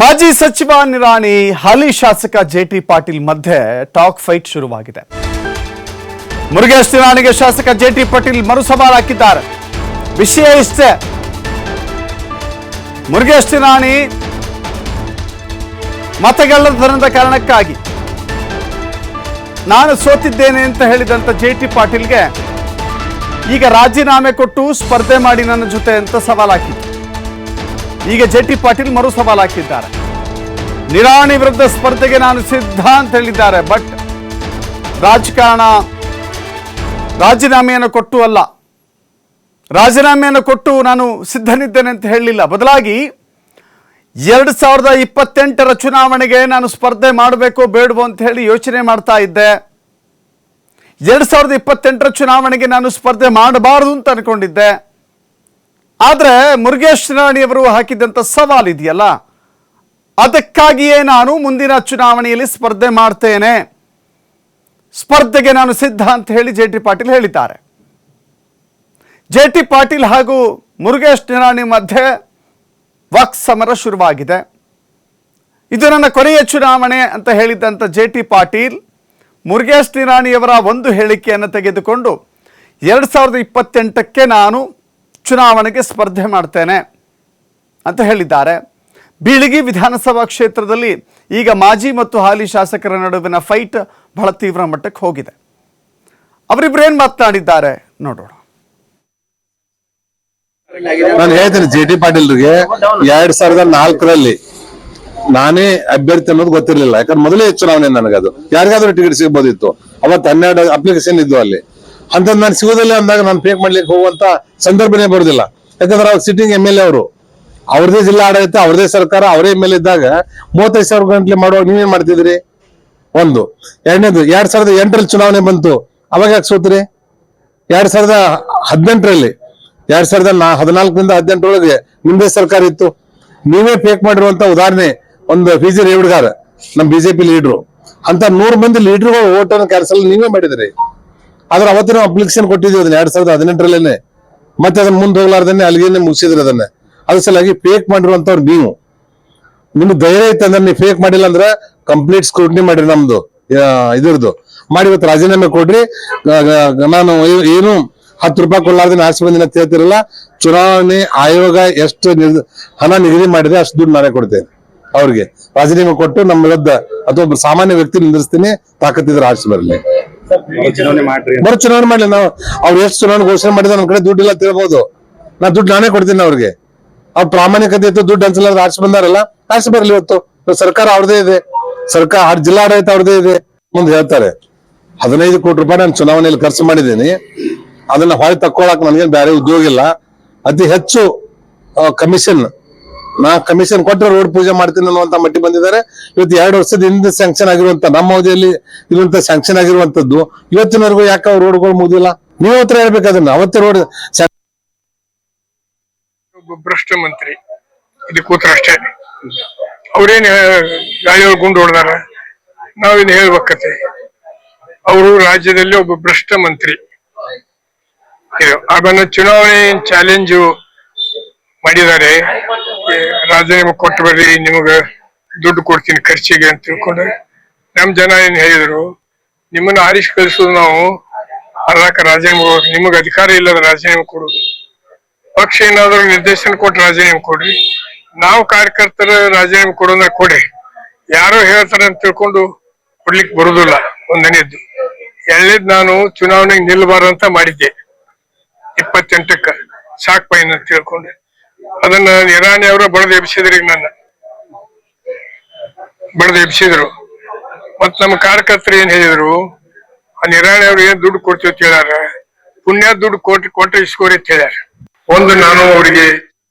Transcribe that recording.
ಮಾಜಿ ಸಚಿವ ನಿರಾಣಿ ಹಾಲಿ ಶಾಸಕ ಜೆಟಿ ಪಾಟೀಲ್ ಮಧ್ಯೆ ಟಾಕ್ ಫೈಟ್ ಶುರುವಾಗಿದೆ. ಮುರುಗೇಶ್ ನಿರಾಣಿಗೆ ಶಾಸಕ ಜೆಟಿ ಪಾಟೀಲ್ ಮರು ಸವಾಲ್ ಹಾಕಿದ್ದಾರೆ. ವಿಷಯ ಇಷ್ಟೇ. ಮುರುಗೇಶ್ ನಿರಾಣಿ ಮತಗಳ್ಳತನದ ಕಾರಣಕ್ಕಾಗಿ. ನಾನು ಸೋತಿದ್ದೇನೆ ಅಂತ ಹೇಳಿದಂತ ಜೆಟಿ ಪಾಟೀಲ್ಗೆ ಈಗ ರಾಜೀನಾಮೆ ಕೊಟ್ಟು ಸ್ಪರ್ಧೆ ಮಾಡಿ ನನ್ನ ಜೊತೆ ಅಂತ ಸವಾಲ್ ಹಾಕಿದ್ರು. ಈಗ ಜೆಟ್ಟಿ ಪಾಟೀಲ್ ಮರು ಸವಾಲ್ ಹಾಕಿದ್ದಾರೆ. ನಿರಾಣಿ ವಿರುದ್ಧ ಸ್ಪರ್ಧೆಗೆ ನಾನು ಸಿದ್ಧ ಅಂತ ಹೇಳಿದ್ದಾರೆ, ಬಟ್ ರಾಜಕಾರಣ ರಾಜೀನಾಮೆಯನ್ನು ಕೊಟ್ಟು ಅಲ್ಲ. ರಾಜೀನಾಮೆಯನ್ನು ಕೊಟ್ಟು ನಾನು ಸಿದ್ಧನಿದ್ದೇನೆ ಅಂತ ಹೇಳಲಿಲ್ಲ. ಬದಲಾಗಿ ಎರಡು ಸಾವಿರದ ಇಪ್ಪತ್ತೆಂಟರ ಚುನಾವಣೆಗೆ ನಾನು ಸ್ಪರ್ಧೆ ಮಾಡಬೇಕು ಬೇಡವೋ ಅಂತ ಹೇಳಿ ಯೋಚನೆ ಮಾಡ್ತಾ ಇದ್ದೆ. ಎರಡು ಸಾವಿರದ ಇಪ್ಪತ್ತೆಂಟರ ಚುನಾವಣೆಗೆ ನಾನು ಸ್ಪರ್ಧೆ ಮಾಡಬಾರದು ಅಂತ ಅನ್ಕೊಂಡಿದ್ದೆ. ಆದರೆ ಮುರುಗೇಶ್ ಅವರು ಹಾಕಿದಂಥ ಸವಾಲ್ ಇದೆಯಲ್ಲ? ಅದಕ್ಕಾಗಿಯೇ ನಾನು ಮುಂದಿನ ಚುನಾವಣೆಯಲ್ಲಿ ಸ್ಪರ್ಧೆ ಮಾಡ್ತೇನೆ. ಸ್ಪರ್ಧೆಗೆ ನಾನು ಸಿದ್ಧ ಅಂತ ಹೇಳಿ ಜೆ ಟಿ ಪಾಟೀಲ್ ಹೇಳಿದ್ದಾರೆ. ಜೆ ಟಿ ಪಾಟೀಲ್ ಹಾಗೂ ಮುರುಗೇಶ್ ನಿರಾಣಿ ಮಧ್ಯೆ ವಾಕ್ ಸಮರ ಶುರುವಾಗಿದೆ. ಇದು ನನ್ನ ಕೊನೆಯ ಚುನಾವಣೆ ಅಂತ ಹೇಳಿದ್ದಂಥ ಜೆ ಟಿ ಪಾಟೀಲ್, ಮುರುಗೇಶ್ ನಿರಾಣಿಯವರ ಒಂದು ಹೇಳಿಕೆಯನ್ನು ತೆಗೆದುಕೊಂಡು, ಎರಡು ಸಾವಿರದ ಇಪ್ಪತ್ತೆಂಟಕ್ಕೆ ನಾನು ಚುನಾವಣೆಗೆ ಸ್ಪರ್ಧೆ ಮಾಡ್ತೇನೆ ಅಂತ ಹೇಳಿದ್ದಾರೆ. ಬೀಳಗಿ ವಿಧಾನಸಭಾ ಕ್ಷೇತ್ರದಲ್ಲಿ ಈಗ ಮಾಜಿ ಮತ್ತು ಹಾಲಿ ಶಾಸಕರ ನಡುವಿನ ಫೈಟ್ ಬಹಳ ತೀವ್ರ ಮಟ್ಟಕ್ಕೆ ಹೋಗಿದೆ. ಅವರಿಬ್ರು ಏನು ಮಾತನಾಡಿದ್ದಾರೆ ನೋಡೋಣ. ನಾನು ಹೇಳ್ತೇನೆ ಜೆ ಟಿ ಪಾಟೀಲ್ರಿಗೆ ಎರಡ್ ಸಾವಿರದ ನಾಲ್ಕರಲ್ಲಿ ನಾನೇ ಅಭ್ಯರ್ಥಿ ಅನ್ನೋದು ಗೊತ್ತಿರಲಿಲ್ಲ. ಯಾಕಂದ್ರೆ ಮೊದಲೇ ಚುನಾವಣೆ ನನಗದು. ಯಾರಿಗಾದ್ರೂ ಟಿಕೆಟ್ ಸಿಗ್ಬೋದಿತ್ತು. ಅವತ್ತು ಹನ್ನೆರಡು ಅಪ್ಲಿಕೇಶನ್ ಇದ್ವು ಅಲ್ಲಿ. ಅಂತ ನಾನು ಸಿಗೋದಿಲ್ಲ ಅಂದಾಗ ನಾನು ಪೇಕ್ ಮಾಡ್ಲಿಕ್ಕೆ ಹೋಗುವಂತ ಸಂದರ್ಭನೇ ಬರುದಿಲ್ಲ. ಯಾಕಂದ್ರೆ ಅವ್ರು ಸಿಟ್ಟಿಂಗ್ ಎಂ ಎಲ್ ಎ ಅವರು. ಅವ್ರದೇ ಜಿಲ್ಲಾ ಆಡಳಿತ, ಅವ್ರದೇ ಸರ್ಕಾರ, ಅವರೇ ಎಂ ಎಲ್ ಇದ್ದಾಗ ಮೂವತ್ತೈದು ಸಾವಿರ ಗಂಟ್ಲೆ ಮಾಡುವಾಗ ನೀವೇನ್ ಮಾಡ್ತಿದ್ರಿ? ಒಂದು. ಎರಡನೇದು, ಎರಡ್ ಸಾವಿರದ ಎಂಟರಲ್ಲಿ ಚುನಾವಣೆ ಬಂತು. ಅವಾಗ ಯಾಕೆ ಸೋತ್ರಿ? ಎರಡ್ ಸಾವಿರದ ಹದಿನೆಂಟರಲ್ಲಿ. ಎರಡ್ ಸಾವಿರದ ನಾ, ಹದಿನಾಲ್ಕರಿಂದ ಹದಿನೆಂಟರೊಳಗೆ ನಿಮ್ದೇ ಸರ್ಕಾರ ಇತ್ತು. ನೀವೇ ಫೇಕ್ ಮಾಡಿರುವಂತ ಉದಾಹರಣೆ, ಒಂದು ಪಿ ಜಿ ರೇವಡ್ಗಾರ್, ನಮ್ ಬಿಜೆಪಿ ಲೀಡ್ರು ಅಂತ ನೂರು ಮಂದಿ ಲೀಡರ್ಗಳು ಓಟ್ ಅನ್ನು ಕ್ಯಾನ್ಸಲ್ ನೀವೇ ಮಾಡಿದ್ರಿ. ಆದ್ರೆ ಅವತ್ತಿನ ಅಪ್ಲಿಕೇಶನ್ ಕೊಟ್ಟಿದ್ದೀವಿ ಅದನ್ನ ಎರಡ್ ಸಾವಿರದ ಹದಿನೆಂಟರಲ್ಲೇನೆ. ಮತ್ತೆ ಅದನ್ನ ಮುಂದೆ ಹೋಗ್ಲಾರ್ದನ್ನೇ ಅಲ್ಲಿಗೆ ಮುಗಿಸಿದ್ರೆ ಅದನ್ನ. ಅದ್ರ ಸಲುವಾಗಿ ಫೇಕ್ ಮಾಡಿರುವಂತವ್ರು ನೀವು. ನಿಮ್ಗೆ ಧೈರ್ಯ ಅಂದ್ರೆ ನೀವು ಫೇಕ್ ಮಾಡಿಲ್ಲ ಅಂದ್ರೆ ಕಂಪ್ಲೀಟ್ ಸ್ಕ್ರೂಟ್ನಿ ಮಾಡಿರಿ ನಮ್ದು. ಇದ್ರದ್ದು. ಮಾಡಿ ಇವತ್ತು ರಾಜೀನಾಮೆ ಕೊಡ್ರಿ. ನಾನು ಏನು ಹತ್ತು ರೂಪಾಯಿ ಕೊಡ್ಲಾರ್ದೆ ಆಸೆ ಬಂದಿನ ಹೇಳ್ತಿರಲ್ಲ, ಚುನಾವಣೆ ಆಯೋಗ ಎಷ್ಟು ಹಣ ನಿಗದಿ ಮಾಡಿದೆ ಅಷ್ಟು ದುಡ್ಡು ನಾನೇ ಕೊಡ್ತೇನೆ ಅವ್ರಿಗೆ ರಾಜೀನಾಮೆ ಕೊಟ್ಟು ನಮ್ಮ ವಿರುದ್ಧ ಅಥವಾ ಒಬ್ಬ ಸಾಮಾನ್ಯ ವ್ಯಕ್ತಿ ನಿಂದಿರ್ಸ್ತೀನಿ ತಾಕತ್ತಿದ್ರೆ ಆರಿಸಿ ಬರಲಿ. ಬರೋ ಚುನಾವಣೆ ಮಾಡ್ಲಿ ನಾವು ಅವ್ರು ಎಷ್ಟು ಚುನಾವಣೆ ಘೋಷಣೆ ಮಾಡಿದ್ರೆ ನಮ್ ಕಡೆ ದುಡ್ಡಿಲ್ಲ ತಿಳ್ಬೋದು ನಾ ದುಡ್ಡು ನಾನೇ ಕೊಡ್ತೀನಿ ಅವ್ರಿಗೆ. ಅವ್ರ ಪ್ರಾಮಾಣಿಕತೆ ಇತ್ತು ದುಡ್ಡು ಅನ್ಸಲ್ಲ ಆರ್ಸಿ ಬಂದಾರಲ್ಲ ಆರ್ಸಿ ಬರಲಿ ಇವತ್ತು. ಸರ್ಕಾರ ಅವ್ರದೇ ಇದೆ. ಸರ್ಕಾರ ಜಿಲ್ಲಾಡಳಿತ ಅವ್ರದೇ ಇದೆ ಮುಂದೆ ಹೇಳ್ತಾರೆ. ಹದಿನೈದು ಕೋಟಿ ರೂಪಾಯಿ ನಾನು ಚುನಾವಣೆಯಲ್ಲಿ ಖರ್ಚು ಮಾಡಿದ್ದೀನಿ. ಅದನ್ನ ಹೊಳೆ ತಕ್ಕೊಳಕ್ ನನಗೇನು ಬೇರೆ ಉದ್ಯೋಗ ಇಲ್ಲ. ಅತಿ ಹೆಚ್ಚು ಕಮಿಷನ್ ನಾ ಕಮಿಷನ್ ಕೊಟ್ಟರೆ ರೋಡ್ ಪೂಜೆ ಮಾಡ್ತೀನಿ ಅನ್ನುವಂತ ಮಟ್ಟಿ ಬಂದಿದ್ದಾರೆ. ಇವತ್ತು ಎರಡು ವರ್ಷದ ಹಿಂದೆ ಸ್ಯಾಂಕ್ಷನ್ ಆಗಿರುವಂತ ನಮ್ಮ ಅವಧಿಯಲ್ಲಿ ಇರುವಂತ ಸ್ಯಾಂಕ್ಷನ್ ಆಗಿರುವಂತದ್ದು, ಇವತ್ತಿನವರೆಗೂ ಯಾಕೆ ರೋಡ್ಗಳು ಮುಗಿದಿಲ್ಲ? ನೀವು ಹತ್ರ ಹೇಳ್ಬೇಕು ಅದನ್ನ. ಅವತ್ತೇ ರೋಡ್ ಭ್ರಷ್ಟ ಮಂತ್ರಿ. ಇದು ಕೂತ್ರಷ್ಟೇ ಅವ್ರೇನ್ ಗಾಳಿ ಗುಂಡು ಹೊಡೆದಾರ? ನಾವಿನ್ ಹೇಳ್ಬೇಕತೆ ಅವರು ರಾಜ್ಯದಲ್ಲಿ ಒಬ್ಬ ಭ್ರಷ್ಟ ಮಂತ್ರಿ. ಇದು ಅದನ್ನ ಚುನಾವಣೆ ಚಾಲೆಂಜು ಮಾಡಿದ್ದಾರೆ. ರಾಜೀನಾಮೆ ಕೊಟ್ಟು ಬರ್ರಿ, ನಿಮಗ ದುಡ್ಡು ಕೊಡ್ತೀನಿ ಖರ್ಚಿಗೆ ಅಂತ ತಿಳ್ಕೊಂಡ್ರೆ ನಮ್ ಜನ ಏನ್ ಹೇಳಿದ್ರು, ನಿಮ್ಮನ್ನ ಆರಿಸಿ ಕಳಿಸೋದು ನಾವು ಅರ್ಧಕ್ಕ ರಾಜೀನಾಮೆ ನಿಮಗೆ ನಿಮಗ ಅಧಿಕಾರ ಇಲ್ಲದ ರಾಜೀನಾಮೆ ಕೊಡುದು. ಪಕ್ಷ ಏನಾದ್ರು ನಿರ್ದೇಶನ ಕೊಟ್ಟು ರಾಜೀನಾಮೆ ಕೊಡ್ರಿ, ನಾವು ಕಾರ್ಯಕರ್ತರ ರಾಜೀನಾಮೆ ಕೊಡೋದ್ರ ಕೊಡಿ ಯಾರೋ ಹೇಳ್ತಾರೆ ಅಂತ ತಿಳ್ಕೊಂಡು ಕೊಡ್ಲಿಕ್ಕೆ ಬರುದಿಲ್ಲ, ಒಂದನೇದ್ದು. ಎಳ್ಳೇದ್ ನಾನು ಚುನಾವಣೆಗೆ ನಿಲ್ಬಾರ್ದಂತ ಮಾಡಿದ್ದೆ, ಇಪ್ಪತ್ತೆಂಟಕ್ಕ ಸಾಕ್ ಪೈನ್ ಅಂತ ತಿಳ್ಕೊಂಡು. ಅದನ್ನ ಇರಾನಿ ಅವರು ಬಡದು ಎಬ್ಸಿದ್ರು ಈಗ ನನ್ನ. ಬಡದ ಎಬ್ಸಿದ್ರು. ಮತ್ ನಮ್ಮ ಕಾರ್ಯಕರ್ತರು ಏನ್ ಹೇಳಿದ್ರು? ಆ ನಿರಾಣಿ ಅವ್ರು ಏನ್ ದುಡ್ಡು ಕೊಡ್ತೀವಿ ಅಂತ ಹೇಳ್ಯಾರ? ಪುಣ್ಯ ದುಡ್ಡು ಕೊಟ್ಟು ಕೊಟ್ಟು ಇಸ್ಕೋರಿ ಅಂತ ಹೇಳ್ಯಾರ. ಒಂದು ನಾನು ಅವರಿಗೆ